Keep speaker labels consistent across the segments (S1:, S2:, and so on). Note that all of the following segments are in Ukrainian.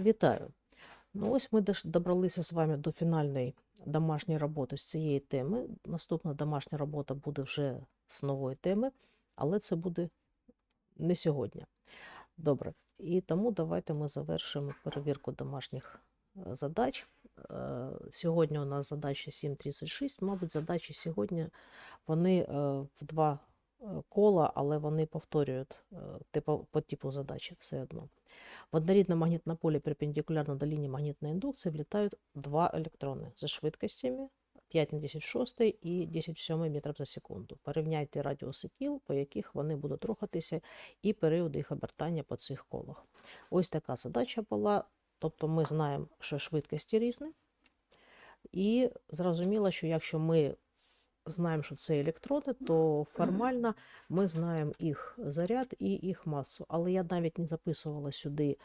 S1: Вітаю! Ну ось ми добралися з вами до фінальної домашньої роботи з цієї теми. Наступна домашня робота буде вже з нової теми, але це буде не сьогодні. Добре. І тому давайте ми завершимо перевірку домашніх е, задач. Е, Сьогодні у нас задача 7.36. Мабуть, задачі сьогодні вони е, в два кола, але вони повторюють е, типу, по типу задачі все одно. В однорідне магнітне поле перпендикулярно до лінії магнітної індукції влітають два електрони за швидкостями 5 на 10 6 і 10 в 7 метрів за секунду. Порівняйте радіуси кіл, по яких вони будуть рухатися, і періоди їх обертання по цих колах. Ось така задача була. Тобто ми знаємо, що швидкості різні, і зрозуміло, що якщо ми знаємо, що це електрони, то формально ми знаємо їх заряд і їх масу. Але я навіть не записувала сюди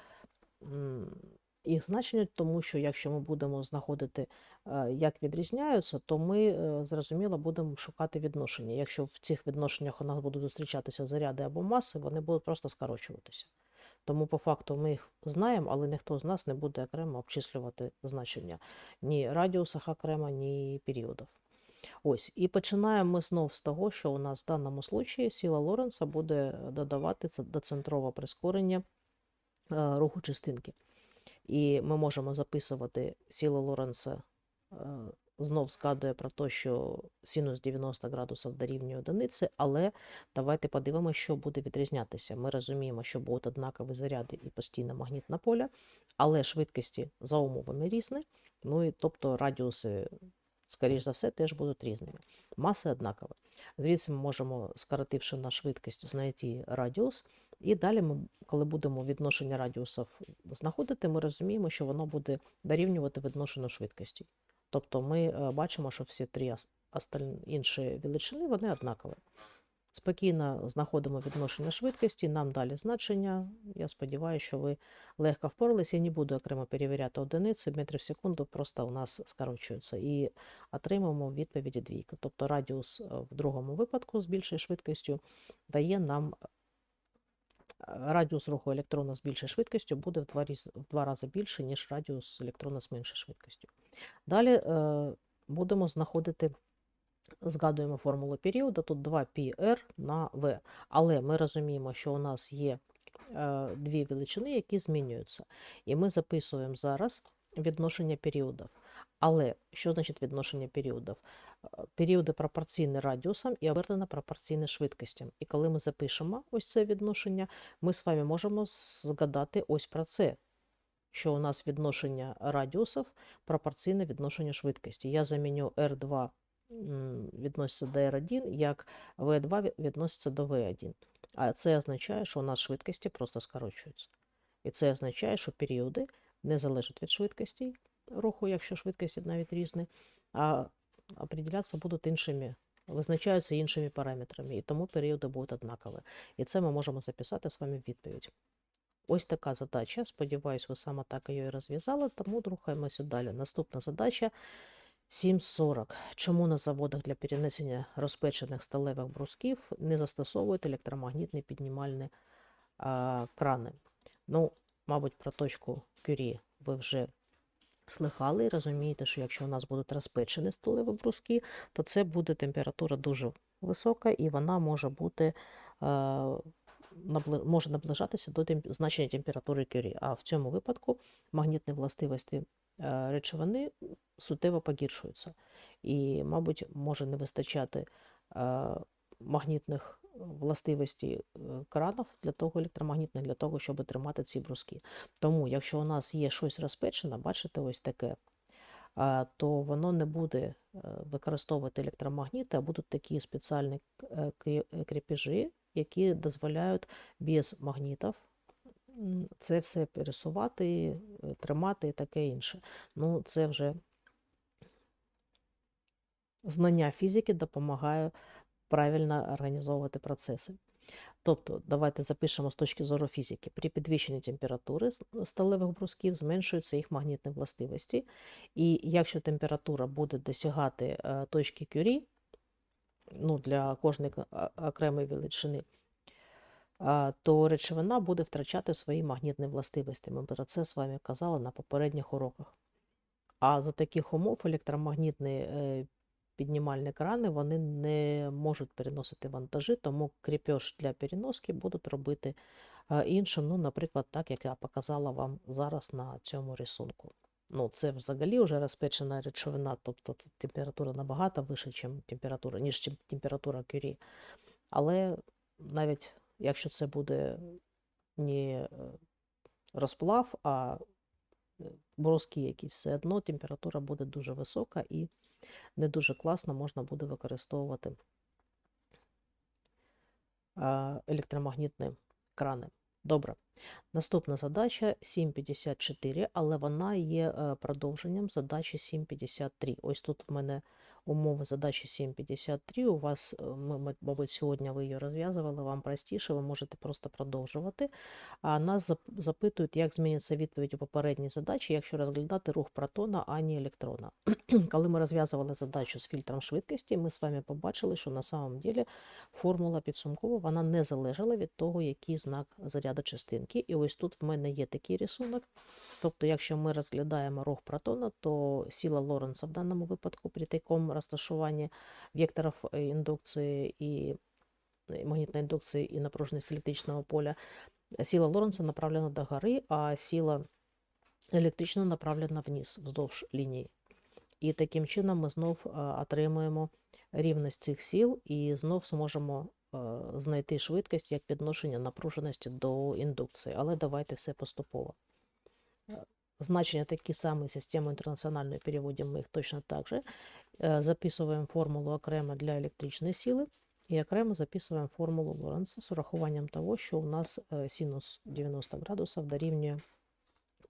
S1: їх значення, тому що якщо ми будемо знаходити, е, як відрізняються, то ми е, зрозуміло будемо шукати відношення. Якщо в цих відношеннях у нас будуть зустрічатися заряди або маси, вони будуть просто скорочуватися. Тому по факту ми їх знаємо, але ніхто з нас не буде окремо обчислювати значення ні радіусах окремо, ні періодів. Ось, і починаємо ми знов з того, що у нас в даному случаї сила Лоренца буде додавати це доцентрове прискорення е, руху частинки. І ми можемо записувати силу Лоренца, е, знов згадує про те, що синус 90 градусів дорівнює одиниці, але давайте подивимося, що буде відрізнятися. Ми розуміємо, що будуть однакові заряди і постійне магнітне поле, але швидкості за умовами різні. Ну і тобто радіуси скоріш за все, теж будуть різними. Маси однакові. Звідси ми можемо, скоротивши на швидкість, знайти радіус. І далі, ми, коли будемо відношення радіусів знаходити, ми розуміємо, що воно буде дорівнювати відношенню швидкості. Тобто ми е, бачимо, що всі три інші величини вони однакові. Спокійно знаходимо відношення швидкості, нам далі значення. Я сподіваюся, що ви легко впоралися. Я не буду окремо перевіряти одиниці, метри в секунду просто у нас скорочуються. І отримаємо відповіді двійку. Тобто радіус е, в другому випадку з більшою швидкістю дає нам е, радіус руху електрона з більшою швидкістю буде в два, в два рази більше, ніж радіус електрона з меншою швидкістю. Далі е, будемо знаходити згадуємо формулу періоду, тут 2πr на v. Але ми розуміємо, що у нас є е, дві величини, які змінюються. І ми записуємо зараз відношення періодів. Але що значить відношення періодів? Е, Періоди пропорційні радіусам і обертано пропорційні швидкостям. І коли ми запишемо ось це відношення, ми з вами можемо згадати ось про це. Що у нас відношення радіусів пропорційне відношенню швидкості. Я заміню R2 м, відноситься до R1, як V2 відноситься до V1. А це означає, що у нас швидкості просто скорочуються. І це означає, що періоди не залежать від швидкості руху, якщо швидкості навіть різні, а определятися будуть іншими, визначаються іншими параметрами, і тому періоди будуть однакові. І це ми можемо записати з вами в відповідь. Ось така задача. Сподіваюсь, ви саме так її розв'язали, тому рухаємося далі. Наступна задача 7.40. Чому на заводах для перенесення розпечених сталевих брусків не застосовують електромагнітні піднімальні а, крани? Ну, мабуть, про точку Кюрі ви вже слихали і розумієте, що якщо у нас будуть розпечені сталеві бруски, то це буде температура дуже висока і вона може бути. набли- може наближатися до значення температури Кюрі. А в цьому випадку магнітні властивості речовини суттєво погіршуються. І, мабуть, може не вистачати е, магнітних властивостей е, кранів для того, електромагнітних, для того, щоб тримати ці бруски. Тому, якщо у нас є щось розпечене, бачите, ось таке, е, то воно не буде е, використовувати електромагніти, а будуть такі спеціальні е, кріпежі, які дозволяють без магнітів це все пересувати, е, тримати і таке інше. Ну, це вже знання фізики допомагає правильно організовувати процеси. Тобто, давайте запишемо з точки зору фізики. При підвищенні температури сталевих брусків зменшуються їх магнітні властивості. І якщо температура буде досягати е, точки Кюрі, ну, для кожної окремої величини, то речовина буде втрачати свої магнітні властивості. Ми про це з вами казали на попередніх уроках. А за таких умов електромагнітні е, піднімальні крани вони не можуть переносити вантажі, тому кріпеж для переноски будуть робити е, іншим. Ну, наприклад, так як я показала вам зараз на цьому рисунку. Ну, це взагалі вже розпечена речовина, тобто температура набагато вища, ніж температура Кюрі. Але навіть якщо це буде не е, розплав, а е, брозки якісь, все одно температура буде дуже висока і не дуже класно можна буде використовувати електромагнітні крани. Добре. Наступна задача 7.54, але вона є е, продовженням задачі 7.53. Ось тут в мене умови задачі 7.53. У вас, ми- мабуть, сьогодні ви її розв'язували, вам простіше, ви можете просто продовжувати. А нас запитують, як зміниться відповідь у попередній задачі, якщо розглядати рух протона, а не електрона. Коли ми розв'язували задачу з фільтром швидкості, ми з вами побачили, що на самом деле формула підсумкова вона не залежала від того, який знак заряду частинки. І ось тут в мене є такий рисунок. Тобто, якщо ми розглядаємо рух протона, то сила Лоренца в даному випадку при такому розташуванні векторів е, індукції і е, магнітної індукції і напруженості електричного поля, сила Лоренца направлена до гори, а сила електрична направлена вниз, вздовж лінії. І таким чином ми знов е, отримуємо рівність цих сил і знов зможемо знайти швидкість як відношення напруженості до індукції. Але давайте все поступово. Значення такі самі систему інтернаціональної переводимо їх точно так же. Е, Записуємо формулу окремо для електричної сили і окремо записуємо формулу Лоренца з урахуванням того, що у нас е, синус 90 градусів дорівнює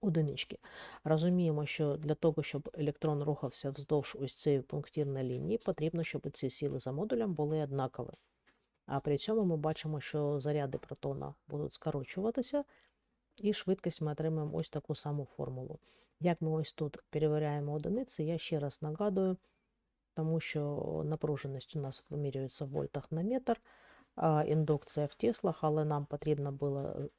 S1: одинички. Розуміємо, що для того, щоб електрон рухався вздовж ось цієї пунктирної лінії, потрібно, щоб ці сили за модулем були однакові. А при цьому ми бачимо, що заряди протона будуть скорочуватися, і швидкість ми отримаємо ось таку саму формулу. Як ми ось тут перевіряємо одиниці, я ще раз нагадую, тому що напруженість у нас вимірюється в вольтах на метр, а індукція в теслах, але нам потрібно було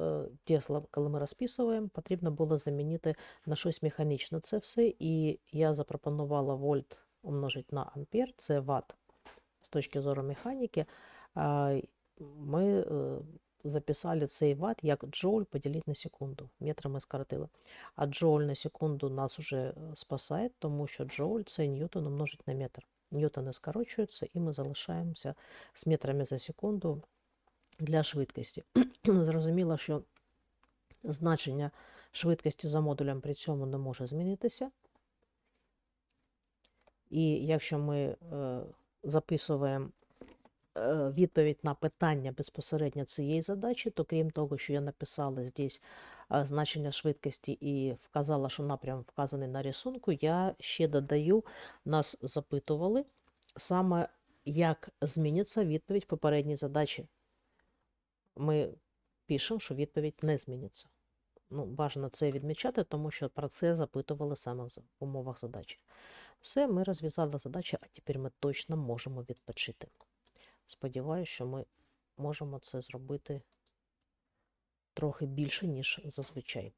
S1: е, Тесла, коли ми розписуємо, потрібно було замінити на щось механічне це все. І я запропонувала вольт умножити на ампер, це ватт з точки зору механіки. Ми записали цей ватт як джоуль поділити на секунду. Метри ми скоротили. А джоуль на секунду нас вже спасає, тому що джоуль це ньютон умножити на метр. Ньютони скорочуються, і ми залишаємося з метрами за секунду для швидкості. Зрозуміло, що значення швидкості за модулем при цьому не може змінитися. І якщо ми е, записуємо е, відповідь на питання безпосередньо цієї задачі, то крім того, що я написала здесь е, значення швидкості і вказала, що напрям вказаний на рисунку, я ще додаю, нас запитували саме, як зміниться відповідь попередній задачі ми пишемо, що відповідь не зміниться. Ну, бажано це відмічати, тому що про це запитували саме в умовах задачі. Все, ми розв'язали задачу, а тепер ми точно можемо відпочити. Сподіваюся, що ми можемо це зробити трохи більше, ніж зазвичай.